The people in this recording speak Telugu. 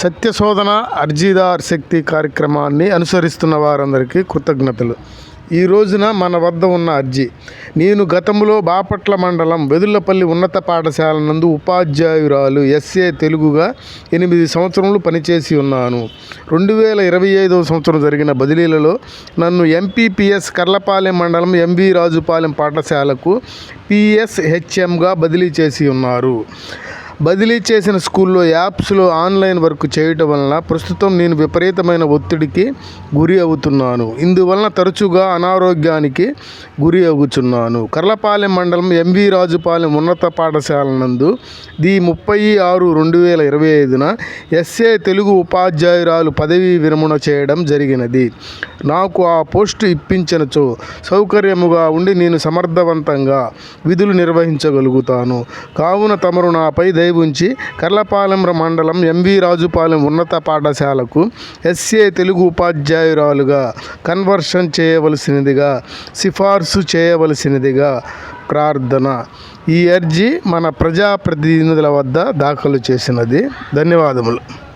సత్యశోధన అర్జీదార్ శక్తి కార్యక్రమాన్ని అనుసరిస్తున్న వారందరికీ కృతజ్ఞతలు. ఈ రోజున మన వద్ద ఉన్న అర్జీ. నేను గతంలో బాపట్ల మండలం వెదుల్లపల్లి ఉన్నత పాఠశాల నందు ఉపాధ్యాయురాలు ఎస్ఏ తెలుగుగా ఎనిమిది సంవత్సరములు పనిచేసి ఉన్నాను. రెండు వేల ఇరవై ఐదవ సంవత్సరం జరిగిన బదిలీలలో నన్ను ఎంపీపీఎస్ కర్లపాలెం మండలం ఎంవి రాజుపాలెం పాఠశాలకు పిఎస్హెచ్ఎంగా బదిలీ చేసి ఉన్నారు. బదిలీ చేసిన స్కూల్లో యాప్స్లో ఆన్లైన్ వర్క్ చేయటం వలన ప్రస్తుతం నేను విపరీతమైన ఒత్తిడికి గురి అవుతున్నాను. ఇందువలన తరచుగా అనారోగ్యానికి గురి అవుతున్నాను. కర్లపాలెం మండలం ఎంవి రాజుపాలెం ఉన్నత పాఠశాల నందు ది ముప్పై ఆరు రెండు వేల ఇరవై ఐదున ఎస్ఏ తెలుగు ఉపాధ్యాయురాలు పదవీ విరమణ చేయడం జరిగినది. నాకు ఆ పోస్టు ఇప్పించినచో సౌకర్యముగా ఉండి నేను సమర్థవంతంగా విధులు నిర్వహించగలుగుతాను. కావున తమరు నాపై దయ ఉంచి కర్లపాలెం మండలం ఎంవి రాజుపాలెం ఉన్నత పాఠశాలకు ఎస్ఏ తెలుగు ఉపాధ్యాయురాలుగా కన్వర్షన్ చేయవలసినదిగా సిఫార్సు చేయవలసినదిగా ప్రార్థన. ఈ అర్జీ మన ప్రజాప్రతినిధుల వద్ద దాఖలు చేసినది. ధన్యవాదములు.